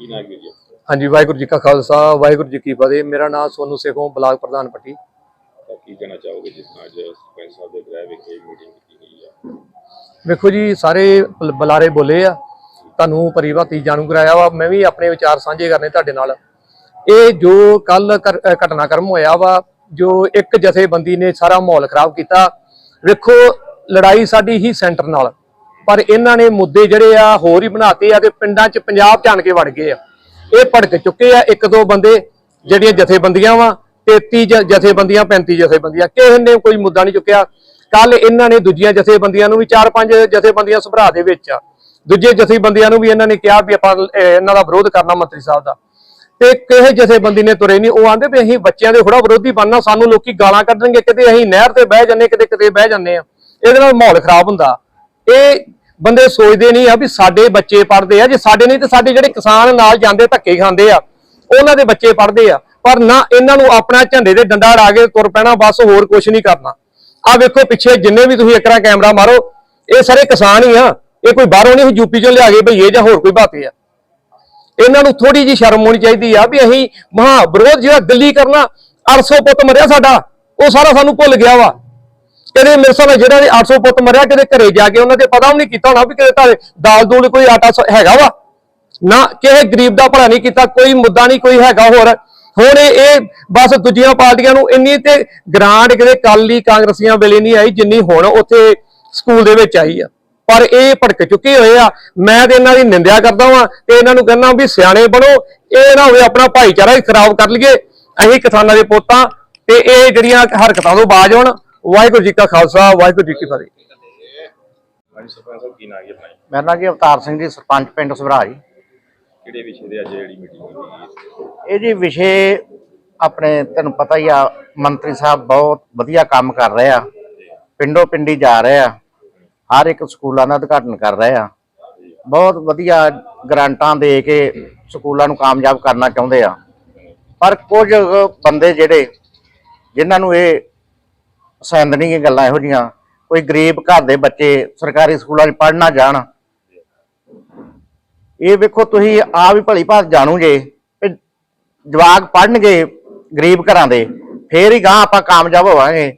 ਕੀ ਨਾਮ ਹੈ ਜੀ ਹਾਂਜੀ ਵਾਹਿਗੁਰੂ ਜੀ ਕਾ ਖਾਲਸਾ ਵਾਹਿਗੁਰੂ ਜੀ ਕੀ ਫਤਿਹ। ਮੇਰਾ ਨਾਮ ਸੋਨੂ ਸੇਖੋਂ ਬਲਾਕ ਪ੍ਰਧਾਨ ਪੱਟੀ। ਤਾਂ ਕੀ ਕਹਿਣਾ ਚਾਹੋਗੇ ਜਿਸ ਤਰ੍ਹਾਂ ਅੱਜ ਸਰਪੰਚ ਸਾਹਿਬ ਦੇ ਗ੍ਰਹਿ ਵਿਖੇ ਮੀਟਿੰਗ ਕੀਤੀ ਗਈ ਹੈ ਵੇਖੋ ਜੀ ਸਾਰੇ ਬੁਲ- ਬੁਲਾਰੇ ਬੋਲੇ ਆ। ਤੁਹਾਨੂੰ ਪਰਿਵਾਤੀ ਜਾਣੂ ਕਰਾਇਆ ਵਾ। ਮੈਂ ਵੀ ਆਪਣੇ ਵਿਚਾਰ ਸਾਂਝੇ ਕਰਨੇ ਤੁਹਾਡੇ ਨਾਲ। ਇਹ ਜੋ ਕੱਲ ਘਟਨਾਕ੍ਰਮ ਹੋਇਆ ਵਾ ਜੋ ਇੱਕ ਜਥੇਬੰਦੀ ਨੇ ਸਾਰਾ ਮਾਹੌਲ ਖਰਾਬ ਕੀਤਾ ਵੇਖੋ ਲੜਾਈ ਸਾਡੀ ਹੀ ਸੈਂਟਰ ਨਾਲ। ਪਰ ਇਹਨਾਂ ਨੇ ਮੁੱਦੇ ਜਿਹੜੇ ਆ ਹੋਰ ਹੀ ਬਣਾਤੇ ਆ ਤੇ ਪਿੰਡਾਂ 'ਚ ਪੰਜਾਬ ਝਾਣ ਕੇ ਵੜ ਗਏ ਆ। ਇਹ ਭੜਕ ਚੁੱਕੇ ਆ ਇੱਕ ਦੋ ਬੰਦੇ ਜਿਹੜੀਆਂ ਜਥੇਬੰਦੀਆਂ ਵਾ 33 ਜਥੇਬੰਦੀਆਂ 35 ਜਥੇਬੰਦੀਆਂ। ਕਿਸੇ ਨੇ ਕੋਈ ਮੁੱਦਾ ਨਹੀਂ ਚੁੱਕਿਆ। ਕੱਲ ਇਹਨਾਂ ਨੇ ਦੂਜੀਆਂ ਜਥੇਬੰਦੀਆਂ ਨੂੰ ਵੀ ਚਾਰ ਪੰਜ ਜਥੇਬੰਦੀਆਂ ਸੁਭਰਾ ਦੇ ਵਿੱਚ ਆ। ਦੂਜੇ ਜਥੇਬੰਦੀਆਂ ਨੂੰ ਵੀ ਇਹਨਾਂ ਨੇ ਕਿਹਾ ਵੀ ਆਪਾਂ ਇਹਨਾਂ ਦਾ ਵਿਰੋਧ ਕਰਨਾ ਮੰਤਰੀ ਸਾਹਿਬ ਦਾ। ਤੇ ਕਿਸੇ ਜਥੇਬੰਦੀ ਨੇ ਤੁਰੇ ਨਹੀਂ। ਉਹ ਆਂਦੇ ਵੀ ਅਸੀਂ ਬੱਚਿਆਂ ਦੇ ਥੋੜਾ ਵਿਰੋਧੀ ਬਣਨਾ, ਸਾਨੂੰ ਲੋਕੀ ਗਾਲਾਂ ਕੱਢਣਗੇ, ਕਿਤੇ ਅਸੀਂ ਨਹਿਰ ਤੇ ਬਹਿ ਜੰਨੇ ਕਿਤੇ ਕਿਤੇ ਬਹਿ ਜੰਨੇ ਆ। ਇਹਦੇ ਨਾਲ ਮਾਹੌਲ ਖਰਾਬ ਹੁੰਦਾ। ਇਹ ਬੰਦੇ ਸੋਚਦੇ ਨਹੀਂ ਆ ਵੀ ਸਾਡੇ ਬੱਚੇ ਪੜ੍ਹਦੇ ਆ। ਜੇ ਸਾਡੇ ਨਹੀਂ ਤੇ ਸਾਡੇ ਜਿਹੜੇ ਕਿਸਾਨ ਨਾਲ ਜਾਂਦੇ ਧੱਕੇ ਖਾਂਦੇ ਆ, ਉਹਨਾਂ ਦੇ ਬੱਚੇ ਪੜ੍ਹਦੇ ਆ। ਪਰ ਨਾ ਇਹਨਾਂ ਨੂੰ ਆਪਣਾ ਝੰਡੇ ਦੇ ਡੰਡਾ ਅੜਾ ਕੇ ਤੁਰ ਪੈਣਾ, ਬਸ ਹੋਰ ਕੁਝ ਨਹੀਂ ਕਰਨਾ। ਆ ਵੇਖੋ ਪਿੱਛੇ ਜਿੰਨੇ ਵੀ ਤੁਸੀਂ ਇਕਰਾ ਕੈਮਰਾ ਮਾਰੋ, ਇਹ ਸਾਰੇ ਕਿਸਾਨ ਹੀ ਆ। ਇਹ ਕੋਈ ਬਾਹਰੋਂ ਨਹੀਂ ਯੂਪੀ ਚੋਂ ਲਿਆ ਕੇ ਭਈਏ ਜਾਂ ਹੋਰ ਕੋਈ ਬਾਤੇ ਆ। ਇਹਨਾਂ ਨੂੰ ਥੋੜੀ ਜੀ ਸ਼ਰਮ ਹੋਣੀ ਚਾਹੀਦੀ ਆ ਵੀ ਅਸੀਂ ਮਹਾ ਵਿਰੋਧ ਜਿਹੜਾ ਦਿੱਲੀ ਕਰਨਾ 800 ਪੁੱਤ ਮਰਿਆ ਸਾਡਾ, ਉਹ ਸਾਰਾ ਸਾਨੂੰ ਭੁੱਲ ਗਿਆ ਵਾ। ਕਦੇ ਮੇਰੇ ਸਾਹਮਣੇ ਜਿਹੜਾ ਨੇ 800 ਪੁੱਤ ਮਰਿਆ ਕਿਤੇ ਘਰੇ ਜਾ ਕੇ ਉਹਨਾਂ ਦੇ ਪਤਾ ਵੀ ਨਹੀਂ ਕੀਤਾ ਹੋਣਾ ਵੀ ਕਿਤੇ ਤੁਹਾਡੇ ਦਾਲ ਦੂਲ ਕੋਈ ਆਟਾ ਹੈਗਾ ਵਾ। ਨਾ, ਕਿਸੇ ਗਰੀਬ ਦਾ ਭਲਾ ਨਹੀਂ ਕੀਤਾ, ਕੋਈ ਮੁੱਦਾ ਨਹੀਂ, ਕੋਈ ਹੈਗਾ ਹੋਰ। ਹੁਣ ਇਹ ਬਸ ਦੂਜੀਆਂ ਪਾਰਟੀਆਂ ਨੂੰ ਇੰਨੀ ਤੇ ਗ੍ਰਾਂਟ ਕਿਤੇ ਕਾਲੀ ਕਾਂਗਰਸੀਆਂ ਵੇਲੇ ਨਹੀਂ ਆਈ, ਜਿੰਨੀ ਹੁਣ ਉੱਥੇ ਸਕੂਲ ਦੇ ਵਿੱਚ ਆਈ ਆ। ਪਰ ਇਹ ਭੜਕ ਚੁੱਕੇ ਹੋਏ ਆ। ਮੈਂ ਤੇ ਇਹਨਾਂ ਦੀ ਨਿੰਦਿਆ ਕਰਦਾ ਵਾਂ ਤੇ ਇਹਨਾਂ ਨੂੰ ਕਹਿੰਦਾ ਵੀ ਸਿਆਣੇ ਬਣੋ, ਇਹ ਨਾ ਹੋਵੇ ਆਪਣਾ ਭਾਈਚਾਰਾ ਹੀ ਖਰਾਬ ਕਰ ਲਈਏ। ਅਸੀਂ ਕਿਸਾਨਾਂ ਦੇ ਪੁੱਤਾਂ ਤੇ ਇਹ ਜਿਹੜੀਆਂ ਹਰਕਤਾਂ ਤੋਂ ਬਾਜ ਹੋਣ ਵਾਹਿਗੁਰੂ ਜੀ ਕਾ ਖਾਲਸਾ ਵਾਹਿਗੁਰੂ ਜੀ ਕੀ ਫਤਿਹ। ਹਾਂਜੀ ਸਰਪੰਚ ਸਾਹਿਬ ਕੀ ਨਾਮ ਹੈ ਆਪਣਾ ਜੀ? ਮੇਰਾ ਜੀ ਅਵਤਾਰ ਸਿੰਘ ਜੀ ਸਰਪੰਚ ਪਿੰਡ ਸਭਰਾ ਜੀ। ਕਿਹੜੇ ਵਿਸ਼ੇ ਦੇ ਅੱਜ ਜਿਹੜੀ ਮੀਟਿੰਗ ਹੋਈ ਇਹ ਜੀ ਵਿਸ਼ੇ ਆਪਣੇ ਤੈਨੂੰ ਪਤਾ ਹੀ ਆ ਮੰਤਰੀ ਸਾਹਿਬ ਬਹੁਤ ਵਧੀਆ ਕੰਮ ਕਰ ਰਹੇ ਆ। ਪਿੰਡੋ ਪਿੰਡੀ ਜਾ ਰਹੇ ਆ। ਹਰ ਇੱਕ ਸਕੂਲਾਂ ਦਾ ਉਦਘਾਟਨ ਕਰ ਰਹੇ ਆ। ਬਹੁਤ ਵਧੀਆ ਗ੍ਰਾਂਟਾਂ ਦੇ ਕੇ ਸਕੂਲਾਂ ਨੂੰ ਕਾਮਯਾਬ ਕਰਨਾ ਚਾਹੁੰਦੇ ਆ। ਪਰ ਕੁਝ ਬੰਦੇ ਜਿਹੜੇ ਜਿਨ੍ਹਾਂ ਨੂੰ ਇਹ ਪਸੰਦ ਨਹੀਂ ਇਹ ਗੱਲਾਂ ਇਹੋ ਜੀਆਂ ਕੋਈ ਗਰੀਬ ਘਰ ਦੇ ਬੱਚੇ ਸਰਕਾਰੀ ਸਕੂਲਾਂ 'ਚ ਪੜ੍ਹਨਾ ਜਾਣ। ਇਹ ਵੇਖੋ ਤੁਸੀਂ ਆ ਵੀ ਭਲੀ ਭਾਤ ਜਾਣੂ ਜੇ ਵੀ ਜਵਾਕ ਪੜਨਗੇ ਗਰੀਬ ਘਰਾਂ ਦੇ, ਫੇਰ ਹੀ ਗਾਂ ਆਪਾਂ ਕਾਮਯਾਬ ਹੋਵਾਂਗੇ।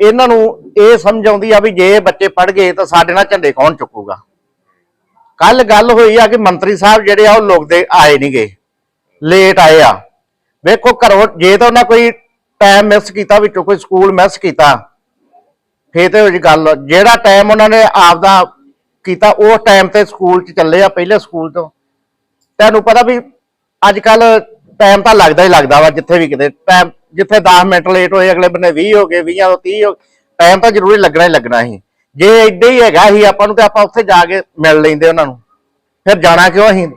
ਇਹਨਾਂ ਨੂੰ ਇਹ ਸਮਝ ਆਉਂਦੀ ਆ ਵੀ ਜੇ ਬੱਚੇ ਪੜ ਗਏ ਤਾਂ ਸਾਡੇ ਨਾਲ ਝੰਡੇ ਕੌਣ ਚੁੱਕੂਗਾ। ਕੱਲ ਗੱਲ ਹੋਈ ਆ ਕਿ ਮੰਤਰੀ ਸਾਹਿਬ ਜਿਹੜੇ ਆ ਉਹ ਲੋਕ ਦੇ ਆਏ ਨਹੀਂਗੇ ਲੇਟ ਆਏ ਆ। ਵੇਖੋ ਘਰੋਂ ਜੇ ਤਾਂ ਉਹਨਾਂ ਕੋਈ ਟਾਈਮ ਮਿਸ ਕੀਤਾ, ਵਿੱਚੋਂ ਕੋਈ ਸਕੂਲ ਮਿਸ ਕੀਤਾ, ਫੇਰ ਤੇ ਉਹ ਗੱਲ, ਜਿਹੜਾ ਟਾਈਮ ਉਹਨਾਂ ਨੇ ਆਪਦਾ ਕੀਤਾ ਉਸ ਟਾਈਮ ਤੇ ਸਕੂਲ ਚ ਚੱਲੇ ਆ, ਪਹਿਲੇ ਸਕੂਲ ਤੋਂ। ਤੁਹਾਨੂੰ ਪਤਾ ਵੀ ਅੱਜ ਕੱਲ ਟਾਈਮ ਤਾਂ ਲੱਗਦਾ ਹੀ ਲੱਗਦਾ ਵਾ, ਜਿੱਥੇ ਵੀ ਕਿਤੇ ਟਾਈਮ ਜਿੱਥੇ 10 ਮਿੰਟ ਲੇਟ ਹੋਏ, ਅਗਲੇ ਬੰਨੇ 20 ਹੋ ਗਏ 20 ਤੋਂ 30 ਹੋ ਟਾਈਮ ਤਾਂ ਜ਼ਰੂਰੀ ਲੱਗਣਾ ਹੀ ਲੱਗਣਾ ਸੀ। ਜੇ ਏਡੇ ਹੀ ਹੈਗਾ ਸੀ ਆਪਾਂ ਨੂੰ, ਤੇ ਆਪਾਂ ਉੱਥੇ ਜਾ ਕੇ ਮਿਲ ਲੈਂਦੇ ਉਹਨਾਂ ਨੂੰ। ਫਿਰ ਜਾਣਾ ਕਿਉਂ ਅਸੀਂ?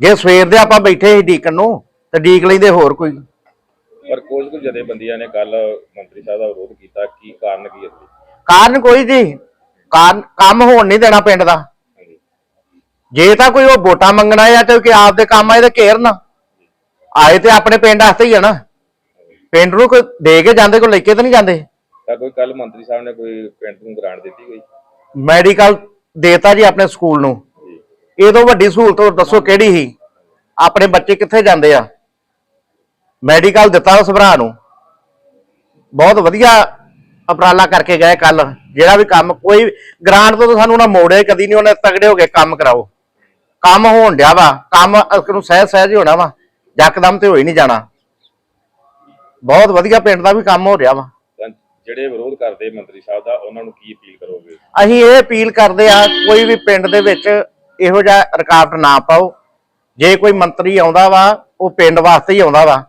ਜੇ ਸਵੇਰ ਦੇ ਆਪਾਂ ਬੈਠੇ ਸੀ ਡੀਕਨ ਨੂੰ, ਤੇ ਡੀਕ ਲੈਂਦੇ ਹੋਰ ਕੋਈ। ਕੁਝ ਕੁ ਜਥੇਬੰਦੀਆਂ ਨੇ ਕੱਲ ਮੰਤਰੀ ਸਾਹਿਬ ਦਾ ਵਿਰੋਧ ਕੀਤਾ ਕੀ ਕਾਰਨ ਕੀ ਹੈ? ਕਾਰਨ ਕੋਈ ਜੀ? ਕਾਰਨ ਕੰਮ ਹੋਣ ਨਹੀਂ ਦੇਣਾ ਪਿੰਡ ਦਾ। ਜੇ ਤਾਂ ਕੋਈ ਉਹ ਵੋਟਾਂ ਮੰਗਣਾ ਆ ਤੇ ਕਿ ਆਪਦੇ ਕੰਮ ਆਏ ਤੇ ਘੇਰਨ ਆਏ ਤੇ ਆਪਣੇ ਪਿੰਡ ਵਾਸਤੇ ਹੀ ਆ ਨਾ। ਪਿੰਡ ਨੂੰ ਕੋਈ ਦੇ ਕੇ ਜਾਂਦੇ ਕੋਈ ਲੈ ਕੇ ਤਾਂ ਨਹੀਂ ਜਾਂਦੇ। ਤਾਂ ਕੋਈ ਕੱਲ ਮੰਤਰੀ ਸਾਹਿਬ ਨੇ ਕੋਈ ਪਿੰਡ ਨੂੰ ਗ੍ਰਾਂਟ ਦਿੱਤੀ ਗਈ ਮੈਡੀਕਲ ਦੇਤਾ ਜੀ ਆਪਣੇ ਸਕੂਲ ਨੂੰ। ਇਹ ਤੋਂ ਵੱਡੀ ਸਹੂਲਤ ਹੋਰ ਦੱਸੋ ਕਿਹੜੀ ਸੀ? ਆਪਣੇ ਬੱਚੇ ਕਿੱਥੇ ਜਾਂਦੇ ਆ? ਮੈਡੀਕਲ ਦਿੱਤਾ ਉਸ ਭਰਾ ਨੂੰ। ਬਹੁਤ ਵਧੀਆ ਉਪਰਾਲਾ ਕਰਕੇ ਗਏ ਕੱਲ। ਜਿਹੜਾ ਵੀ ਕੰਮ ਕੋਈ ਗ੍ਰਾਂਟ ਤੋਂ ਤਾਂ ਸਾਨੂੰ ਨਾ ਮੋੜੇ ਕਦੀ ਨਹੀਂ ਉਹਨੇ ਤਗੜੇ ਹੋ ਕੇ ਕੰਮ ਕਰਾਓ। ਕੰਮ ਹੋਣ ਡਿਆ ਵਾ ਕੰਮ ਨੂੰ ਸਹਿ ਸਹਿਜ ਹੀ ਹੋਣਾ ਵਾ ਯਕਦਮ ਤੇ ਹੋ ਹੀ ਨਹੀਂ ਜਾਣਾ। ਬਹੁਤ ਵਧੀਆ ਪਿੰਡ ਦਾ ਵੀ ਕੰਮ ਹੋ ਰਿਹਾ ਵਾ। ਜਿਹੜੇ ਵਿਰੋਧ ਕਰਦੇ ਮੰਤਰੀ ਸਾਹਿਬ ਦਾ ਉਹਨਾਂ ਨੂੰ ਕੀ ਅਪੀਲ ਕਰੋਗੇ? ਅਸੀਂ ਇਹ ਅਪੀਲ ਕਰਦੇ ਆ ਕੋਈ ਵੀ ਪਿੰਡ ਦੇ ਵਿੱਚ ਇਹੋ ਜਿਹਾ ਰੁਕਾਵਟ ਨਾ ਪਾਓ। ਜੇ ਕੋਈ ਮੰਤਰੀ ਆਉਂਦਾ ਵਾ ਉਹ ਪਿੰਡ ਵਾਸਤੇ ਹੀ ਆਉਂਦਾ ਵਾ।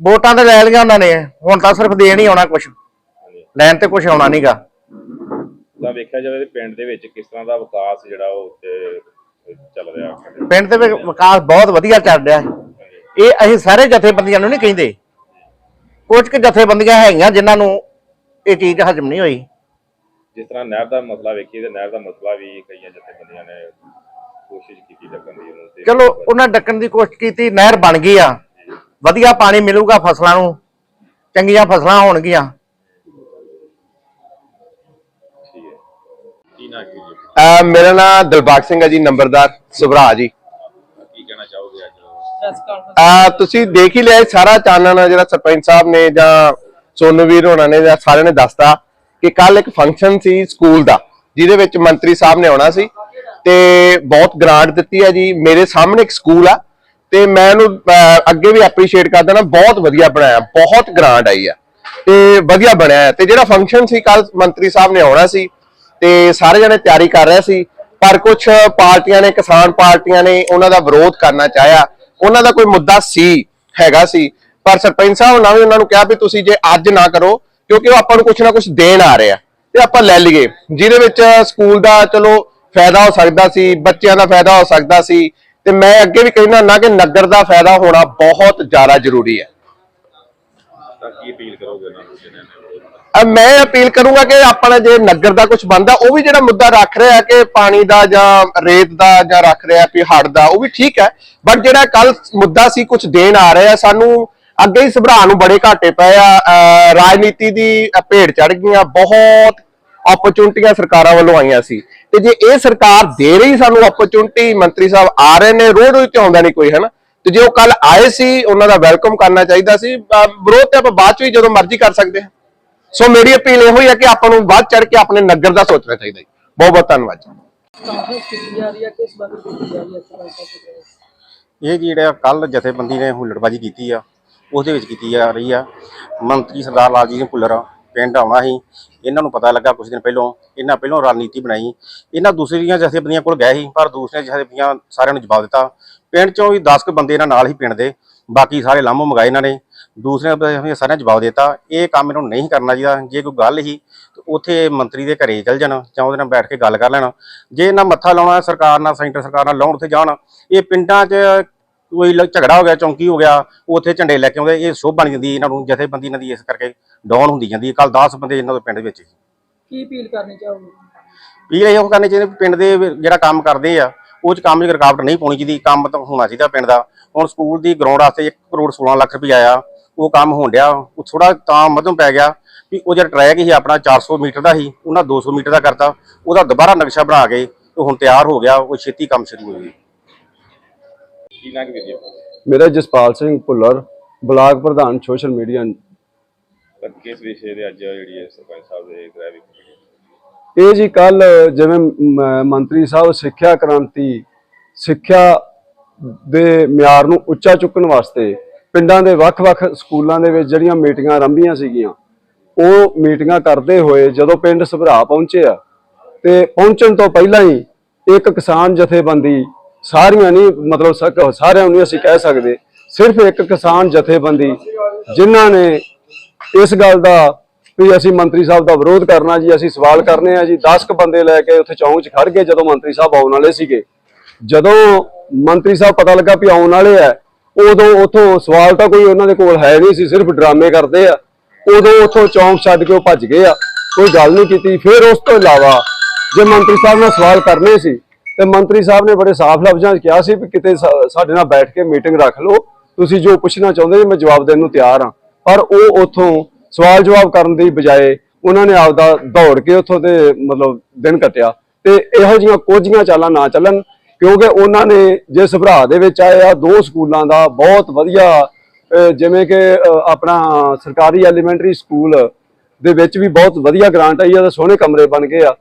ਵੋਟਾਂ ਤੇ ਲੈ ਲਈਆਂ ਉਹਨਾਂ ਨੇ। ਹੁਣ ਤਾਂ ਸਿਰਫ ਦੇਣ ਹੀ ਆਉਣਾ ਹਾਂਜੀ। ਲੈਣ ਤੇ ਕੁਛ ਆਉਣਾ ਨਹੀਂਗਾ ਤਾਂ ਵੇਖਿਆ ਜਾਵੇ ਤੇ ਪਿੰਡ ਦੇ ਵਿੱਚ ਕਿਸ ਤਰ੍ਹਾਂ ਦਾ ਵਿਕਾਸ ਜਿਹੜਾ ਉਹ ਚੱਲ ਰਿਹਾ। ਪਿੰਡ ਦੇ ਵਿੱਚ ਵਿਕਾਸ ਬਹੁਤ ਵਧੀਆ ਚੱਲ ਰਿਹਾ ਹੈ। ਇਹ ਅਸੀਂ ਸਾਰੇ ਜਥੇਬੰਦੀਆਂ ਨੂੰ ਨਹੀਂ ਕਹਿੰਦੇ। ਕੁਝ ਕੁ ਜਥੇਬੰਦੀਆਂ ਹੈਗੀਆਂ ਜਿਨ੍ਹਾਂ ਨੂੰ ਇਹ ਚੀਜ਼ ਹਜਮ ਨਹੀਂ ਹੋਈ। ਜਿਸ ਤਰ੍ਹਾਂ ਨਹਿਰ ਦਾ ਮਸਲਾ ਵੇਖੀਏ ਤੇ ਨਹਿਰ ਦਾ ਮਸਲਾ ਵੀ ਕਈਆਂ ਜਥੇਬੰਦੀਆਂ ਨੇ ਕੋਸ਼ਿਸ਼ ਕੀਤੀ ਡੱਕਣ ਦੀ ਉਹਨੂੰ ਤੇ ਚਲੋ ਉਹਨਾਂ ਡੱਕਣ ਦੀ ਕੋਸ਼ਿਸ਼ ਕੀਤੀ ਨਹਿਰ ਬਣ ਗਈ ਆ। ਵਧੀਆ ਪਾਣੀ ਮਿਲੂਗਾ ਫਸਲਾਂ ਨੂੰ ਚੰਗੀਆਂ ਫਸਲਾਂ ਹੋਣਗੀਆਂ। ਕੀ ਨਾ ਕੀ ਜੀ? ਅਹ ਮੇਰਾ ਨਾਮ ਦਿਲਬਾਗ ਸਿੰਘ ਹੈ ਜੀ ਨੰਬਰਦਾਰ ਸੁਭਰਾ ਜੀ। ਕੀ ਕਹਿਣਾ ਚਾਹੋਗੇ ਅੱਜ? ਆ ਤੁਸੀਂ ਦੇਖ ਹੀ ਲਿਆ ਇਹ ਸਾਰਾ ਚਾਨਣ ਜਿਹੜਾ ਸਰਪੰਚ ਸਾਹਿਬ ਨੇ ਜਾਂ ਸੋਨੂ ਵੀਰ ਹੋਣਾ ਨੇ ਜਾਂ ਸਾਰਿਆਂ ਨੇ ਦੱਸਤਾ ਕਿ ਕੱਲ ਇੱਕ ਫੰਕਸ਼ਨ ਸੀ ਸਕੂਲ ਦਾ ਜਿਹਦੇ ਵਿੱਚ ਮੰਤਰੀ ਸਾਹਿਬ ਨੇ ਆਉਣਾ ਸੀ। ਤੇ ਬਹੁਤ ਗ੍ਰਾਂਟ ਦਿੱਤੀ ਹੈ ਜੀ। ਮੇਰੇ ਸਾਹਮਣੇ ਇੱਕ ਸਕੂਲ ਆ ਤੇ ਮੈਂ ਇਹਨੂੰ ਅੱਗੇ ਵੀ ਐਪਰੀਸ਼ੀਏਟ ਕਰਦਾ ਨਾ, ਬਹੁਤ ਵਧੀਆ ਬਣਾਇਆ, ਬਹੁਤ ਗ੍ਰਾਂਟ ਆਈ ਆ। ਤੇ ਵਧੀਆ ਬਣਿਆ ਤੇ ਜਿਹੜਾ ਫੰਕਸ਼ਨ ਸੀ ਕੱਲ ਮੰਤਰੀ ਸਾਹਿਬ ਨੇ ਆਉਣਾ ਸੀ, ਤੇ ਸਾਰੇ ਜਣੇ ਤਿਆਰੀ ਕਰ ਰਹੇ ਸੀ, ਪਰ ਕੁਝ ਪਾਰਟੀਆਂ ਨੇ, ਕਿਸਾਨ ਪਾਰਟੀਆਂ ਨੇ ਉਹਨਾਂ ਦਾ ਵਿਰੋਧ ਕਰਨਾ ਚਾਹਿਆ। ਉਹਨਾਂ ਦਾ ਕੋਈ ਮੁੱਦਾ ਸੀ, ਹੈਗਾ ਸੀ। ਪਰ ਸਰਪੰਚ ਸਾਹਿਬ ਨਾਲ ਵੀ ਉਹਨਾਂ ਨੂੰ ਕਿਹਾ ਵੀ ਤੁਸੀਂ ਜੇ ਅੱਜ ਨਾ ਕਰੋ, ਕਿਉਂਕਿ ਉਹ ਆਪਾਂ ਨੂੰ ਕੁਝ ਨਾ ਕੁਝ ਦੇਣ ਆ ਰਿਹਾ ਤੇ ਆਪਾਂ ਲੈ ਲਈਏ। ਜਿਹਦੇ ਵਿੱਚ ਸਕੂਲ ਦਾ ਚਲੋ ਫਾਇਦਾ ਹੋ ਸਕਦਾ ਸੀ, ਬੱਚਿਆਂ ਦਾ ਫਾਇਦਾ ਹੋ ਸਕਦਾ ਸੀ ਤੇ ਮੈਂ ਅੱਗੇ ਵੀ ਕਹਿਣਾ ਨਾ ਕਿ ਨਗਰ ਦਾ ਫਾਇਦਾ ਹੋਣਾ ਬਹੁਤ ਜ਼ਿਆਦਾ ਜ਼ਰੂਰੀ ਹੈ। ਤਾਂ ਕੀ ਅਪੀਲ ਕਰੋਗੇ ਉਹਨਾਂ ਨੂੰ ਜਿਹਨਾਂ ਨੇ ਵਿਰੋਧ ਕੀਤਾ? ਅਹ ਮੈਂ ਅਪੀਲ ਕਰੂੰਗਾ ਕਿ ਆਪਣਾ ਜੇ ਨਗਰ ਦਾ ਕੁਝ ਬੰਦਾ ਉਹ ਵੀ ਜਿਹੜਾ ਮੁੱਦਾ ਰੱਖ ਰਿਹਾ ਕਿ ਪਾਣੀ ਦਾ ਜਾਂ ਰੇਤ ਦਾ ਜਾਂ ਰੱਖ ਰਿਹਾ ਵੀ ਹੜ ਦਾ ਉਹ ਵੀ ਠੀਕ ਹੈ। ਬਟ ਜਿਹੜਾ ਕੱਲ ਮੁੱਦਾ ਸੀ ਕੁਝ ਦੇਣ ਆ ਰਿਹਾ ਸਾਨੂੰ ਅੱਗੇ ਹੀ ਸੁਭਰਾ ਨੂੰ ਬੜੇ ਘਾਟੇ ਪਏ ਆ। ਅਹ ਰਾਜਨੀਤੀ ਦੀ ਅਹ ਭੇਡ ਚੜ ਗਈਆਂ ਬਹੁਤ ਓਪਰਚੁਨਿਟੀਆਂ ਸਰਕਾਰਾਂ ਵੱਲੋਂ ਆਈਆਂ ਸੀ। ਤੇ ਜੇ ਇਹ ਸਰਕਾਰ ਦੇ ਰਹੀ ਸਾਨੂੰ ਓਪਰਚੁਨਿਟੀ ਮੰਤਰੀ ਸਾਹਿਬ ਆ ਰਹੇ ਨੇ ਰੋਜ਼ ਰੋਜ਼ ਤੇ ਆਉਂਦਾ ਨਹੀਂ ਕੋਈ, ਹਨਾ? ਤੇ ਜੇ ਉਹ ਕੱਲ ਆਏ ਸੀ, ਉਹਨਾਂ ਦਾ ਵੈਲਕਮ ਕਰਨਾ ਚਾਹੀਦਾ ਸੀ ਵਿਰੋਧ ਤੇ ਆਪਾਂ ਬਾਅਦ ਚ ਵੀ ਜਦੋਂ ਮਰਜ਼ੀ ਕਰ ਸਕਦੇ ਹਾਂ। ਸੋ ਮੇਰੀ ਅਪੀਲ ਇਹੋ ਹੀ ਹੈ ਕਿ ਆਪਾਂ ਨੂੰ ਵੱਧ ਚੜ ਕੇ ਆਪਣੇ ਨਗਰ ਦਾ ਸੋਚਣਾ ਚਾਹੀਦਾ ਜੀ। ਬਹੁਤ ਬਹੁਤ ਧੰਨਵਾਦ ਜੀ। ਇਹ ਜਿਹੜਾ ਕੱਲ ਜਥੇਬੰਦੀ ਨੇ ਹੁੱਲੜਬਾਜੀ ਕੀਤੀ ਆ, ਉਹਦੇ ਵਿੱਚ ਕੀਤੀ ਜਾ ਰਹੀ ਆ। ਮੰਤਰੀ ਸਰਦਾਰ ਲਾਲਜੀਤ ਸਿੰਘ ਭੁੱਲਰ, ਪਿੰਡ ਆਉਣਾ ਸੀ। ਇਹਨਾਂ ਨੂੰ ਪਤਾ ਲੱਗਾ ਕੁਝ ਦਿਨ ਪਹਿਲਾਂ, ਇਹਨਾਂ ਪਹਿਲਾਂ ਰਣਨੀਤੀ ਬਣਾਈ। ਇਹਨਾਂ ਦੂਸਰੀਆਂ ਜਥੇਬੰਦੀਆਂ ਕੋਲ ਗਏ ਸੀ, ਪਰ ਦੂਸਰੀਆਂ ਜਥੇਬੰਦੀਆਂ ਸਾਰਿਆਂ ਨੂੰ ਜਵਾਬ ਦਿੱਤਾ। ਪਿੰਡ ਚੋਂ ਵੀ 10 ਕੁ ਬੰਦੇ ਇਹਨਾਂ ਨਾਲ ਹੀ ਪਿੰਡ ਦੇ, ਬਾਕੀ ਸਾਰੇ ਲਾਮੋ ਮੰਗਾਏ ਇਹਨਾਂ ਨੇ। ਦੂਸਰਿਆਂ ਜਥੇਬੰਦੀਆਂ ਸਾਰਿਆਂ ਜਵਾਬ ਦਿੱਤਾ, ਇਹ ਕੰਮ ਇਹਨਾਂ ਨੂੰ ਨਹੀਂ ਕਰਨਾ ਚਾਹੀਦਾ। ਜੇ ਕੋਈ ਗੱਲ ਹੀ ਤਾਂ ਉੱਥੇ ਮੰਤਰੀ ਦੇ ਘਰੇ ਚਲ ਜਾਣ, ਜਾਂ ਉਹਦੇ ਨਾਲ ਬੈਠ ਕੇ ਗੱਲ ਕਰ ਲੈਣ। ਜੇ ਇਹਨਾਂ ਮੱਥਾ ਲਾਉਣਾ ਸਰਕਾਰ ਨਾਲ, ਸੈਂਟਰ ਸਰਕਾਰ ਨਾਲ ਲਾਉਣ ਉੱਥੇ ਜਾਣ, ਇਹ ਪਿੰਡਾਂ 'ਚ ਕੋਈ ਲ- ਝਗੜਾ ਹੋ ਗਿਆ ਚੌਂਕੀ ਹੋ ਗਿਆ ਉੱਥੇ ਝੰਡੇ ਲੈ ਕੇ ਆਉਂਦੇ ਇਹ ਸ਼ੋਭ ਬਣ ਜਾਂਦੀ ਇਹਨਾਂ ਨੂੰ ਜਥੇਬੰਦੀ ਇਹਨਾਂ ਦੀ ਇਸ ਕਰਕੇ ਡਾਊਨ ਹੁੰਦੀ ਜਾਂਦੀ ਹੈ। ਕੱਲ 10 ਬੰਦੇ ਇਹਨਾਂ ਦੇ ਪਿੰਡ ਵਿੱਚ ਸੀ। ਕੀ ਅਪੀਲ ਕਰਨੀ ਚਾਹੋਗੇ? ਵੀ ਇਹੋ ਕਰਨੇ ਚਾਹੀਦੇ ਵੀ ਪਿੰਡ ਦੇ ਵੀ ਜਿਹੜਾ ਕੰਮ ਕਰਦੇ ਆ ਉਹ ਚ ਕੰਮ 'ਚ ਰੁਕਾਵਟ ਨਹੀਂ ਪਾਉਣੀ ਚਾਹੀਦੀ ਕੰਮ ਤਾਂ ਹੋਣਾ ਚਾਹੀਦਾ ਪਿੰਡ ਦਾ। ਹੁਣ ਸਕੂਲ ਦੀ ਗਰਾਊਂਡ ਵਾਸਤੇ 1 ਕਰੋੜ 16 ਲੱਖ ਰੁਪਏ ਆਇਆ ਉਹ ਕੰਮ ਹੋਣ ਡਿਆ ਉਹ ਥੋੜਾ ਤਾਂ ਮਧਮ ਪੈ ਗਿਆ ਵੀ ਉਹ ਜਿਹੜਾ ਟਰੈਕ ਸੀ ਆਪਣਾ 400 ਮੀਟਰ ਦਾ ਸੀ ਉਹਨਾਂ 200 ਮੀਟਰ ਦਾ ਕਰਤਾ ਉਹਦਾ ਦੁਬਾਰਾ ਨਕਸ਼ਾ ਬਣਾ ਕੇ ਉਹ ਹੁਣ ਤਿਆਰ ਹੋ ਗਿਆ ਉਹ ਛੇਤੀ ਕੰਮ ਸ਼ੁਰੂ ਹੋ ਗਿਆ। ਕੀ ਜੀ ਮੇਰਾ ਜਸਪਾਲ ਸਿੰਘ ਭੁੱਲਰ ਬਲਾਕ ਪ੍ਰਧਾਨ ਸੋਸ਼ਲ ਮੀਡੀਆ ਤਾਂ ਕਿਸ ਵਿਸ਼ੇ ਦੇ ਅੱਜ ਜਿਹੜੀ ਹੈ ਸਰਪੰਚ ਸਾਹਿਬ ਦੇ ਗ੍ਰਹਿ ਇਹ ਜੀ ਕੱਲ ਜਿਵੇਂ ਮ- ਮੰਤਰੀ ਸਾਹਿਬ ਸਿੱਖਿਆ ਕ੍ਰਾਂਤੀ ਸਿੱਖਿਆ ਦੇ ਮਿਆਰ ਨੂੰ ਉੱਚਾ ਚੁੱਕਣ ਵਾਸਤੇ ਪਿੰਡਾਂ ਦੇ ਵੱਖ-ਵੱਖ ਸਕੂਲਾਂ ਦੇ ਵਿੱਚ ਜਿਹੜੀਆਂ ਮੀਟਿੰਗਾਂ ਆਰੰਭੀਆਂ ਸੀਗੀਆਂ ਉਹ ਮੀਟਿੰਗਾਂ ਕਰਦੇ ਹੋਏ ਜਦੋਂ ਪਿੰਡ ਸਭਰਾ ਪਹੁੰਚੇ ਆ ਤੇ ਪਹੁੰਚਣ ਤੋਂ ਪਹਿਲਾਂ ਹੀ ਇੱਕ ਕਿਸਾਨ ਜਥੇਬੰਦੀ ਸਾਰੀਆਂ ਨਹੀਂ, ਮਤਲਬ ਸਕ- ਸਾਰਿਆਂ ਨੂੰ ਨਹੀਂ ਅਸੀਂ ਕਹਿ ਸਕਦੇ। ਸਿਰਫ ਇੱਕ ਕਿਸਾਨ ਜਥੇਬੰਦੀ, ਜਿਨ੍ਹਾਂ ਨੇ ਇਸ ਗੱਲ ਦਾ ਵੀ ਅਸੀਂ ਮੰਤਰੀ ਸਾਹਿਬ ਦਾ ਵਿਰੋਧ ਕਰਨਾ ਜੀ, ਅਸੀਂ ਸਵਾਲ ਕਰਨੇ ਆ ਜੀ। 10 ਕ ਬੰਦੇ ਲੈ ਕੇ ਉੱਥੇ ਚੌਂਕ 'ਚ ਖੜ ਗਏ ਜਦੋਂ ਮੰਤਰੀ ਸਾਹਿਬ ਆਉਣ ਵਾਲੇ ਸੀਗੇ। ਜਦੋਂ ਮੰਤਰੀ ਸਾਹਿਬ ਪਤਾ ਲੱਗਾ ਵੀ ਆਉਣ ਵਾਲੇ ਆ, ਉਦੋਂ ਉਥੋਂ ਸਵਾਲ ਤਾਂ ਕੋਈ ਉਹਨਾਂ ਦੇ ਕੋਲ ਹੈ ਨਹੀਂ ਸੀ, ਸਿਰਫ ਡਰਾਮੇ ਕਰਦੇ ਆ। ਉਦੋਂ ਉਥੋਂ ਚੌਂਕ ਛੱਡ ਕੇ ਉਹ ਭੱਜ ਗਏ ਆ, ਕੋਈ ਗੱਲ ਨਹੀਂ ਕੀਤੀ। ਫਿਰ ਉਸ ਤੋਂ ਇਲਾਵਾ ਜੇ ਮੰਤਰੀ ਸਾਹਿਬ ਨਾਲ ਸਵਾਲ ਕਰਨੇ ਸੀ ਤੇ ਮੰਤਰੀ ਸਾਹਿਬ ਨੇ ਬੜੇ ਸਾਫ਼ ਲਫ਼ਜ਼ਾਂ 'ਚ ਕਿਹਾ ਸੀ ਵੀ ਕਿਤੇ ਸਾ- ਸਾਡੇ ਨਾਲ ਬੈਠ ਕੇ ਮੀਟਿੰਗ ਰੱਖ ਲਓ, ਤੁਸੀਂ ਜੋ ਪੁੱਛਣਾ ਚਾਹੁੰਦੇ ਜੀ, ਮੈਂ ਜਵਾਬ ਦੇਣ ਨੂੰ ਤਿਆਰ ਹਾਂ। ਪਰ ਉਹ ਉਥੋਂ ਸਵਾਲ ਜਵਾਬ ਕਰਨ ਦੀ ਬਜਾਏ ਉਹਨਾਂ ਨੇ ਆਪਦਾ ਦੌੜ ਕੇ ਉਥੋਂ ਤੇ ਮਤਲਬ ਦਿਨ ਕੱਟਿਆ ਤੇ ਇਹੋ ਜੀਆਂ ਕੋਝੀਆਂ ਚਾਲਾਂ ਨਾ ਚੱਲਣ, ਕਿਉਂਕਿ ਉਹਨਾਂ ਨੇ ਜੇ ਸਭਰਾ ਦੇ ਵਿੱਚ ਆਏ ਆ, ਦੋ ਸਕੂਲਾਂ ਦਾ ਬਹੁਤ ਵਧੀਆ ਜਿਵੇਂ ਕਿ ਆਪਣਾ ਸਰਕਾਰੀ ਐਲੀਮੈਂਟਰੀ ਸਕੂਲ ਦੇ ਵਿੱਚ ਵੀ ਬਹੁਤ ਵਧੀਆ ਗ੍ਰਾਂਟ ਆਈ ਆ ਤੇ ਸੋਹਣੇ ਕਮਰੇ ਬਣ ਗਏ ਆ।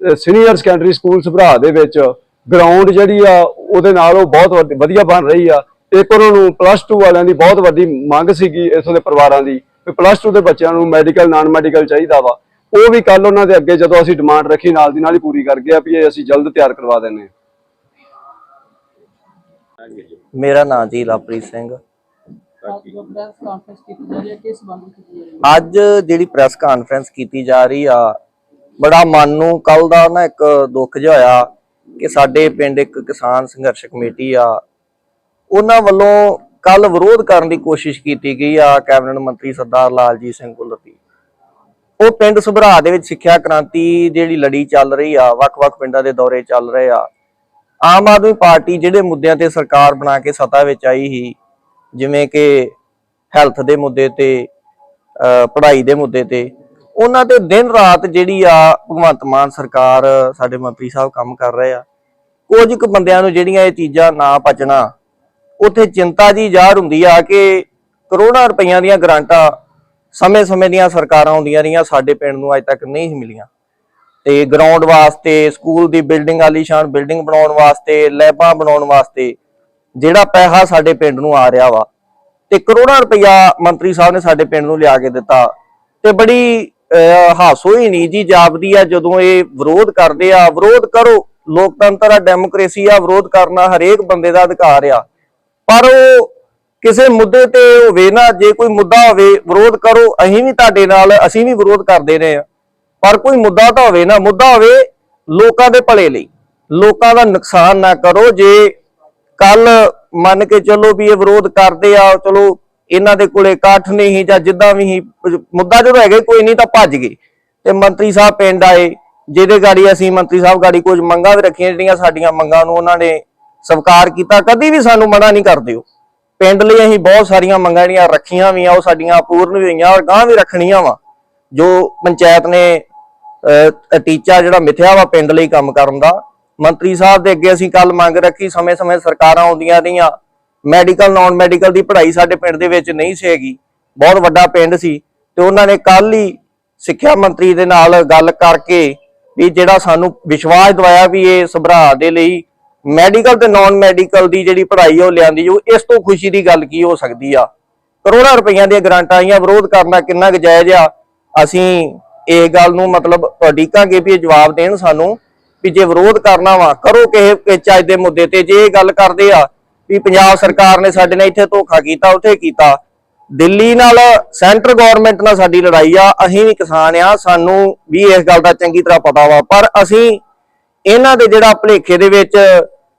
ਸੀਨੀਅਰ ਸੈਕੰਡਰੀ ਸਕੂਲ ਸਭਰਾ ਦੇ ਵਿੱਚ ਗਰਾਊਂਡ ਜਿਹੜੀ ਆ ਉਹਦੇ ਨਾਲ ਉਹ ਬਹੁਤ ਵਧੀਆ ਬਣ ਰਹੀ ਆ। ਇੱਕ ਉਹਨਾਂ ਨੂੰ ਪਲੱਸ 2 ਵਾਲਿਆਂ ਦੀ ਬਹੁਤ ਵੱਡੀ ਮੰਗ ਸੀਗੀ ਇਥੋਂ ਦੇ ਪਰਿਵਾਰਾਂ ਦੀ ਵੀ ਪਲੱਸ 2 ਦੇ ਬੱਚਿਆਂ ਨੂੰ ਮੈਡੀਕਲ ਨਾਨ ਮੈਡੀਕਲ ਚਾਹੀਦਾ ਵਾ। ਉਹ ਵੀ ਕੱਲ ਉਹਨਾਂ ਦੇ ਅੱਗੇ ਜਦੋਂ ਅਸੀਂ ਡਿਮਾਂਡ ਰੱਖੀ ਨਾਲ ਦੀ ਨਾਲ ਹੀ ਪੂਰੀ ਕਰ ਗਿਆ ਵੀ ਇਹ ਅਸੀਂ ਜਲਦ ਤਿਆਰ ਕਰਵਾ ਦਿੰਨੇ ਮੇਰਾ ਨਾਮ ਜੀ ਲਵਪ੍ਰੀਤ ਸਿੰਘ। ਅੱਜ ਜਿਹੜੀ ਪ੍ਰੈਸ ਕਾਨਫਰੰਸ ਕੀਤੀ ਜਾ ਰਹੀ ਆ ਬੜਾ ਮਨ ਨੂੰ ਕੱਲ ਦਾ ਨਾ ਇੱਕ ਦੁੱਖ ਜਿਹਾ ਹੋਇਆ ਕਿ ਸਾਡੇ ਪਿੰਡ ਇੱਕ ਕਿਸਾਨ ਸੰਘਰਸ਼ ਕਮੇਟੀ ਆ। ਉਹਨਾਂ ਵੱਲੋਂ ਕੱਲ ਵਿਰੋਧ ਕਰਨ ਦੀ ਕੋਸ਼ਿਸ਼ ਕੀਤੀ ਗਈ ਆ ਕੈਬਨਿਟ ਮੰਤਰੀ ਸਰਦਾਰ ਲਾਲਜੀਤ ਸਿੰਘ ਭੁੱਲਰ ਉਹ ਪਿੰਡ ਸੁਭਰਾ ਦੇ ਵਿੱਚ ਸਿੱਖਿਆ ਕ੍ਰਾਂਤੀ ਜਿਹੜੀ ਲੜੀ ਚੱਲ ਰਹੀ ਆ, ਵੱਖ-ਵੱਖ ਪਿੰਡਾਂ ਦੇ ਦੌਰੇ ਚੱਲ ਰਹੇ ਆ। ਆਮ ਆਦਮੀ ਪਾਰਟੀ ਜਿਹੜੇ ਮੁੱਦਿਆਂ ਤੇ ਸਰਕਾਰ ਬਣਾ ਕੇ ਸੱਤਾ ਵਿੱਚ ਆਈ ਸੀ, ਜਿਵੇਂ ਕਿ ਹੈਲਥ ਦੇ ਮੁੱਦੇ ਤੇ, ਅਹ ਪੜ੍ਹਾਈ ਦੇ ਮੁੱਦੇ ਤੇ ਉਹਨਾਂ ਤੇ ਦਿਨ ਰਾਤ ਜਿਹੜੀ ਆ ਭਗਵੰਤ ਮਾਨ ਸਰਕਾਰ ਸਾਡੇ ਮੰਤਰੀ ਸਾਹਿਬ ਕੰਮ ਕਰ ਰਹੇ ਆ, ਕੁਝ ਕੁ ਬੰਦਿਆਂ ਨੂੰ ਜਿਹੜੀਆਂ ਇਹ ਚੀਜ਼ਾਂ ਨਾ ਪਚਣਾ, ਉੱਥੇ ਚਿੰਤਾ ਜੀ ਜ਼ਾਹਰ ਹੁੰਦੀ ਆ ਕਿ ਕਰੋੜਾਂ ਰੁਪਈਆਂ ਦੀਆਂ ਗ੍ਰਾਂਟਾਂ ਸਮੇਂ-ਸਮੇਂ ਦੀਆਂ ਸਰਕਾਰਾਂ ਆਉਂਦੀਆਂ ਰਹੀਆਂ, ਸਾਡੇ ਪਿੰਡ ਨੂੰ ਅਜੇ ਤੱਕ ਨਹੀਂ ਮਿਲੀਆਂ। ਤੇ ਗਰਾਊਂਡ ਵਾਸਤੇ ਸਕੂਲ ਦੀ ਬਿਲਡਿੰਗ ਆਲੀਸ਼ਾਨ ਬਿਲਡਿੰਗ ਬਣਾਉਣ ਵਾਸਤੇ, ਲੈਬਾਂ ਬਣਾਉਣ ਵਾਸਤੇ ਜਿਹੜਾ ਪੈਸਾ ਸਾਡੇ ਪਿੰਡ ਨੂੰ ਆ ਰਿਹਾ ਵਾ, ਤੇ ਕਰੋੜਾਂ ਰੁਪਈਆ ਮੰਤਰੀ ਸਾਹਿਬ ਨੇ ਸਾਡੇ ਪਿੰਡ ਨੂੰ ਲਿਆ ਕੇ ਦਿੱਤਾ, ਤੇ ਬੜੀ ਅਹ, ਹਾਸੋਈ ਨਹੀਂ ਜੀ ਜਾਪਦੀ ਆ ਜਦੋਂ ਇਹ ਵਿਰੋਧ ਕਰਦੇ ਆ ਵਿਰੋਧ ਕਰੋ। ਲੋਕਤੰਤਰ ਆ ਡੈਮੋਕ੍ਰੇਸੀ ਆ ਵਿਰੋਧ ਕਰਨਾ ਹਰੇਕ ਬੰਦੇ ਦਾ ਅਧਿਕਾਰ ਆ। ਪਰ ਉਹ ਕਿਸੇ ਮੁੱਦੇ ਤੇ ਹੋਵੇ ਨਾ ਜੇ ਕੋਈ ਮੁੱਦਾ ਹੋਵੇ ਵਿਰੋਧ ਕਰੋ ਅਸੀਂ ਵੀ ਤੁਹਾਡੇ ਨਾਲ ਅਸੀਂ ਵੀ ਵਿਰੋਧ ਕਰਦੇ ਰਹੇ ਆ। ਪਰ ਕੋਈ ਮੁੱਦਾ ਤਾਂ ਹੋਵੇ ਨਾ ਮੁੱਦਾ ਹੋਵੇ ਲੋਕਾਂ ਦੇ ਭਲੇ ਲਈ। ਲੋਕਾਂ ਦਾ ਨੁਕਸਾਨ ਨਾ ਕਰੋ ਜੇ ਕੱਲ ਮੰਨ ਕੇ ਚੱਲੋ ਵੀ ਇਹ ਵਿਰੋਧ ਕਰਦੇ ਆ ਚਲੋ ਇਹਨਾਂ ਦੇ ਕੋਲੇ ਇਕੱਠ ਨਹੀਂ ਜਾਂ ਜਿੱਦਾਂ ਵੀ ਸੀ ਮੁੱਦਾ ਜਦੋਂ ਹੈਗਾ ਕੋਈ ਨਹੀਂ ਤਾਂ ਭੱਜ ਗਏ। ਤੇ ਮੰਤਰੀ ਸਾਹਿਬ ਪਿੰਡ ਆਏ ਜਿਹਦੇ ਗਾੜੀ ਅਸੀਂ ਮੰਤਰੀ ਸਾਹਿਬ ਗਾੜੀ ਕੁਝ ਮੰਗਾਂ ਵੀ ਰੱਖੀਆਂ ਜਿਹੜੀਆਂ ਸਾਡੀਆਂ ਮੰਗਾਂ ਨੂੰ ਉਹਨਾਂ ਨੇ ਸਵੀਕਾਰ ਕੀਤਾ ਕਦੀ ਵੀ ਸਾਨੂੰ ਮਨਾ ਨਹੀਂ ਕਰਦੇ ਉਹ। ਪਿੰਡ ਲਈ ਅਸੀਂ ਬਹੁਤ ਸਾਰੀਆਂ ਮੰਗਾਂ ਜਿਹੜੀਆਂ ਰੱਖੀਆਂ ਵੀ ਆ ਉਹ ਸਾਡੀਆਂ ਪੂਰਨ ਵੀ ਹੋਈਆਂ ਔਰ ਗਾਂ ਵੀ ਰੱਖਣੀਆਂ ਵਾ। ਜੋ ਪੰਚਾਇਤ ਨੇ ਅਹ, ਟੀਚਾ ਜਿਹੜਾ ਮਿਥਿਆ ਵਾ ਪਿੰਡ ਲਈ ਕੰਮ ਕਰਨ ਦਾ ਮੰਤਰੀ ਸਾਹਿਬ ਦੇ ਅੱਗੇ ਅਸੀਂ ਕੱਲ ਮੰਗ ਰੱਖੀ ਸਮੇਂ-ਸਮੇਂ ਸਰਕਾਰਾਂ ਆਉਂਦੀਆਂ ਰਹੀਆਂ। ਮੈਡੀਕਲ ਨਾਨ ਮੈਡੀਕਲ ਦੀ ਪੜ੍ਹਾਈ ਸਾਡੇ ਪਿੰਡ ਦੇ ਵਿੱਚ ਨਹੀਂ ਸੀ ਹੈਗੀ। ਬਹੁਤ ਵੱਡਾ ਪਿੰਡ ਸੀ ਤੇ ਉਹਨਾਂ ਨੇ ਕੱਲ ਹੀ ਸਿੱਖਿਆ ਮੰਤਰੀ ਦੇ ਨਾਲ ਗੱਲ ਕਰਕੇ ਵੀ ਜਿਹੜਾ ਸਾਨੂੰ ਵਿਸ਼ਵਾਸ ਦਵਾਇਆ ਵੀ ਇਹ ਸਭਰਾ ਦੇ ਲਈ ਮੈਡੀਕਲ ਤੇ ਨਾਨ ਮੈਡੀਕਲ ਦੀ ਜਿਹੜੀ ਪੜ੍ਹਾਈ ਉਹ ਲਿਆਂਦੀ ਜੋ ਇਸ ਤੋਂ ਖੁਸ਼ੀ ਦੀ ਗੱਲ ਕੀ ਹੋ ਸਕਦੀ ਆ? ਕਰੋੜਾਂ ਰੁਪਈਆਂ ਦੀਆਂ ਗ੍ਰਾਂਟਾਂ ਆਈਆਂ, ਵਿਰੋਧ ਕਰਨਾ ਕਿੰਨਾ ਕੁ ਜਾਇਜ਼ ਆ? ਅਸੀਂ ਇਹ ਗੱਲ ਨੂੰ ਮਤਲਬ ਉਡੀਕਾਂਗੇ ਵੀ ਇਹ ਜਵਾਬ ਦੇਣ ਸਾਨੂੰ ਵੀ ਜੇ ਵਿਰੋਧ ਕਰਨਾ ਵਾ, ਕਰੋ ਕਿਸੇ ਕਿਸੇ ਚੱਜ ਦੇ ਮੁੱਦੇ ਤੇ, ਜੇ ਇਹ ਗੱਲ ਕਰਦੇ ਆ ਵੀ ਪੰਜਾਬ ਸਰਕਾਰ ਨੇ ਸਾਡੇ ਨਾਲ ਇੱਥੇ ਧੋਖਾ ਕੀਤਾ, ਉੱਥੇ ਕੀਤਾ। ਦਿੱਲੀ ਨਾਲ ਸੈਂਟਰ ਗਵਰਨਮੈਂਟ ਨਾਲ ਸਾਡੀ ਲੜਾਈ ਆ, ਅਸੀਂ ਵੀ ਕਿਸਾਨ ਆ, ਸਾਨੂੰ ਵੀ ਇਸ ਗੱਲ ਦਾ ਚੰਗੀ ਤਰ੍ਹਾਂ ਪਤਾ ਵਾ। ਪਰ ਅਸੀਂ ਇਹਨਾਂ ਦੇ ਜਿਹੜਾ ਭਲੇਖੇ ਦੇ ਵਿੱਚ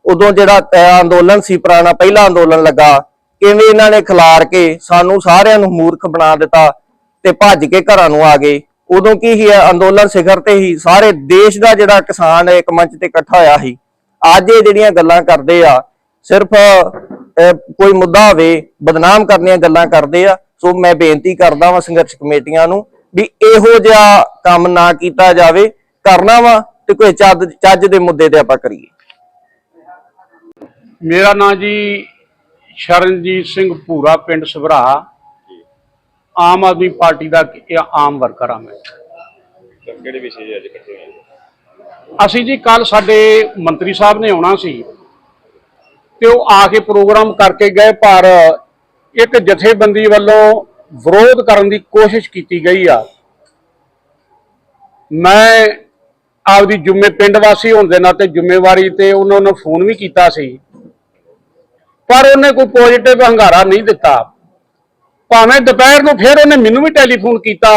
ਉਦੋਂ ਜਿਹੜਾ ਅੰਦੋਲਨ ਸੀ, ਪੁਰਾਣਾ ਪਹਿਲਾ ਅੰਦੋਲਨ ਲੱਗਾ, ਕਿਵੇਂ ਇਹਨਾਂ ਨੇ ਖਿਲਾਰ ਕੇ ਸਾਨੂੰ ਸਾਰਿਆਂ ਨੂੰ ਮੂਰਖ ਬਣਾ ਦਿੱਤਾ ਤੇ ਭੱਜ ਕੇ ਘਰਾਂ ਨੂੰ ਆ ਗਏ। ਉਦੋਂ ਕੀ ਸੀ ਅੰਦੋਲਨ ਸਿਖਰ ਤੇ ਹੀ ਸਾਰੇ ਦੇਸ਼ ਦਾ ਜਿਹੜਾ ਕਿਸਾਨ ਇੱਕ ਮੰਚ ਤੇ ਇਕੱਠਾ ਹੋਇਆ ਸੀ। ਅੱਜ ਇਹ ਜਿਹੜੀਆਂ ਗੱਲਾਂ ਕਰਦੇ ਆ ਸਿਰਫ ਕੋਈ ਮੁੱਦਾ ਹੋਵੇ ਬਦਨਾਮ ਕਰਨ ਦੀਆਂ ਗੱਲਾਂ ਕਰਦੇ ਆ ਸੋ ਮੈਂ ਬੇਨਤੀ ਕਰਦਾ ਵਾਂ ਸੰਘਰਸ਼ ਕਮੇਟੀਆਂ ਨੂੰ ਵੀ ਇਹੋ ਜਿਹਾ ਕੰਮ ਨਾ ਕੀਤਾ ਜਾਵੇ ਕਰਨਾ ਵਾ ਤੇ ਕੋਈ ਚੱਜ ਚੱਜ ਦੇ ਮੁੱਦੇ ਤੇ ਆਪਾਂ ਕਰੀਏ। ਮੇਰਾ ਨਾਂ ਜੀ ਸ਼ਰਨਜੀਤ ਸਿੰਘ ਭੂਰਾ ਪਿੰਡ ਸਭਰਾ। ਆਮ ਆਦਮੀ ਪਾਰਟੀ ਦਾ ਇਹ ਆਮ ਵਰਕਰ ਆ ਮੈਂ। ਕਿਹੜੇ ਵਿਸ਼ੇ ਅੱਜ ਇਕੱਠੇ ਹੋਏ? ਅਸੀਂ ਜੀ ਕੱਲ ਸਾਡੇ ਮੰਤਰੀ ਸਾਹਿਬ ਨੇ ਆਉਣਾ ਸੀ। ਤੇ ਉਹ ਆ ਕੇ ਪ੍ਰੋਗਰਾਮ ਕਰਕੇ ਗਏ, ਪਰ ਇੱਕ ਜਥੇਬੰਦੀ ਵੱਲੋਂ ਵਿਰੋਧ ਕਰਨ ਦੀ ਕੋਸ਼ਿਸ਼ ਕੀਤੀ ਗਈ ਆ। ਮੈਂ ਆਪਦੀ ਜੁੰਮੇ ਪਿੰਡ ਵਾਸੀ ਹੋਣ ਦੇ ਨਾਤੇ ਜ਼ਿੰਮੇਵਾਰੀ ਤੇ ਉਹਨਾਂ ਨੂੰ ਫੋਨ ਵੀ ਕੀਤਾ ਸੀ, ਪਰ ਉਹਨੇ ਕੋਈ ਪੋਜ਼ਿਟਿਵ ਹੰਗਾਰਾ ਨਹੀਂ ਦਿੱਤਾ। ਭਾਵੇਂ ਦੁਪਹਿਰ ਨੂੰ ਫਿਰ ਉਹਨੇ ਮੈਨੂੰ ਵੀ ਟੈਲੀਫੋਨ ਕੀਤਾ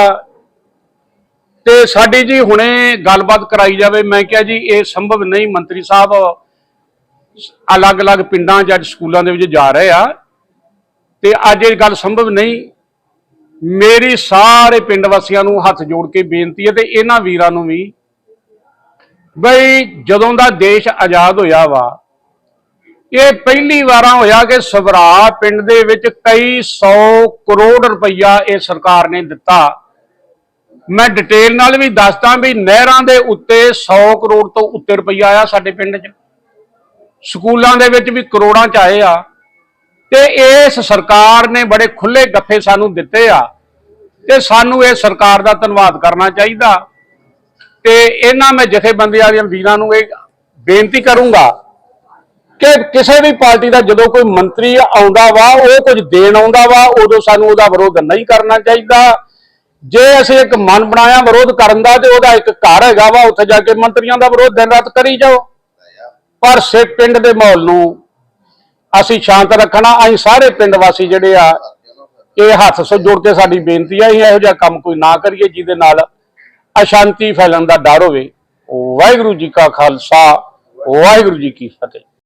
ਤੇ ਸਾਡੀ ਜੀ ਹੁਣੇ ਗੱਲਬਾਤ ਕਰਾਈ ਜਾਵੇ, ਮੈਂ ਕਿਹਾ ਜੀ, ਇਹ ਸੰਭਵ ਨਹੀਂ ਮੰਤਰੀ ਸਾਹਿਬ। ਅਲੱਗ-ਅਲੱਗ ਪਿੰਡਾਂ 'ਚ ਅੱਜ ਸਕੂਲਾਂ ਦੇ ਵਿੱਚ ਜਾ ਰਹੇ ਆ। ਤੇ ਅੱਜ ਇਹ ਗੱਲ ਸੰਭਵ ਨਹੀਂ। ਮੇਰੀ ਸਾਰੇ ਪਿੰਡ ਵਾਸੀਆਂ ਨੂੰ ਹੱਥ ਜੋੜ ਕੇ ਬੇਨਤੀ ਹੈ ਤੇ ਇਹਨਾਂ ਵੀਰਾਂ ਨੂੰ ਵੀ। ਬਈ ਜਦੋਂ ਦਾ ਦੇਸ਼ ਆਜ਼ਾਦ ਹੋਇਆ ਵਾ, ਇਹ ਪਹਿਲੀ ਵਾਰਾਂ ਹੋਇਆ ਕਿ ਸਵਰਾ ਪਿੰਡ ਦੇ ਵਿੱਚ ਕਈ 100 ਕਰੋੜ ਰੁਪਈਆ ਇਹ ਸਰਕਾਰ ਨੇ ਦਿੱਤਾ। ਮੈਂ ਡਿਟੇਲ ਨਾਲ ਵੀ ਦੱਸਦਾ ਵੀ ਨਹਿਰਾਂ ਦੇ ਉੱਤੇ 100 ਕਰੋੜ ਤੋਂ ਉੱਤੇ ਰੁਪਈਆ ਆਇਆ ਸਾਡੇ ਪਿੰਡ 'ਚ। ਸਕੂਲਾਂ ਦੇ ਵਿੱਚ ਵੀ ਕਰੋੜਾਂ 'ਚ ਆਏ ਆ ਤੇ ਇਸ ਸਰਕਾਰ ਨੇ ਬੜੇ ਖੁੱਲੇ ਗੱਫੇ ਸਾਨੂੰ ਦਿੱਤੇ ਆ ਤੇ ਸਾਨੂੰ ਇਹ ਸਰਕਾਰ ਦਾ ਧੰਨਵਾਦ ਕਰਨਾ ਚਾਹੀਦਾ। ਤੇ ਇਹਨਾਂ ਮੈਂ ਜਥੇਬੰਦੀਆਂ ਦੀਆਂ ਵੀਰਾਂ ਨੂੰ ਇਹ ਬੇਨਤੀ ਕਰੂੰਗਾ ਕਿ ਕਿਸੇ ਵੀ ਪਾਰਟੀ ਦਾ ਜਦੋਂ ਕੋਈ ਮੰਤਰੀ ਆਉਂਦਾ ਵਾ, ਉਹ ਕੁਝ ਦੇਣ ਆਉਂਦਾ ਵਾ, ਉਦੋਂ ਸਾਨੂੰ ਉਹਦਾ ਵਿਰੋਧ ਨਹੀਂ ਕਰਨਾ ਚਾਹੀਦਾ। ਜੇ ਅਸੀਂ ਇੱਕ ਮਨ ਬਣਾਇਆ ਵਿਰੋਧ ਕਰਨ ਦਾ ਤੇ ਉਹਦਾ ਇੱਕ ਘਰ ਹੈਗਾ ਵਾ, ਉੱਥੇ ਜਾ ਕੇ ਮੰਤਰੀਆਂ ਦਾ ਵਿਰੋਧ ਦਿਨ ਰਾਤ ਕਰੀ ਜਾਓ। ਪਰ ਸੇ ਪਿੰਡ ਦੇ ਮਾਹੌਲ ਨੂੰ ਅਸੀਂ ਸ਼ਾਂਤ ਰੱਖਣਾ, ਅਸੀਂ ਸਾਰੇ ਪਿੰਡ ਵਾਸੀ ਜਿਹੜੇ ਆ, ਇਹ ਹੱਥ ਸੋ ਜੋੜ ਕੇ ਸਾਡੀ ਬੇਨਤੀ ਹੈ ਅਸੀਂ ਇਹੋ ਜਿਹਾ ਕੰਮ ਕੋਈ ਨਾ ਕਰੀਏ ਜਿਹਦੇ ਨਾਲ ਅਸ਼ਾਂਤੀ ਫੈਲਣ ਦਾ ਡਰ ਹੋਵੇ। ਵਾਹਿਗੁਰੂ ਜੀ ਕਾ ਖਾਲਸਾ, ਵਾਹਿਗੁਰੂ ਜੀ ਕੀ ਫਤਿਹ।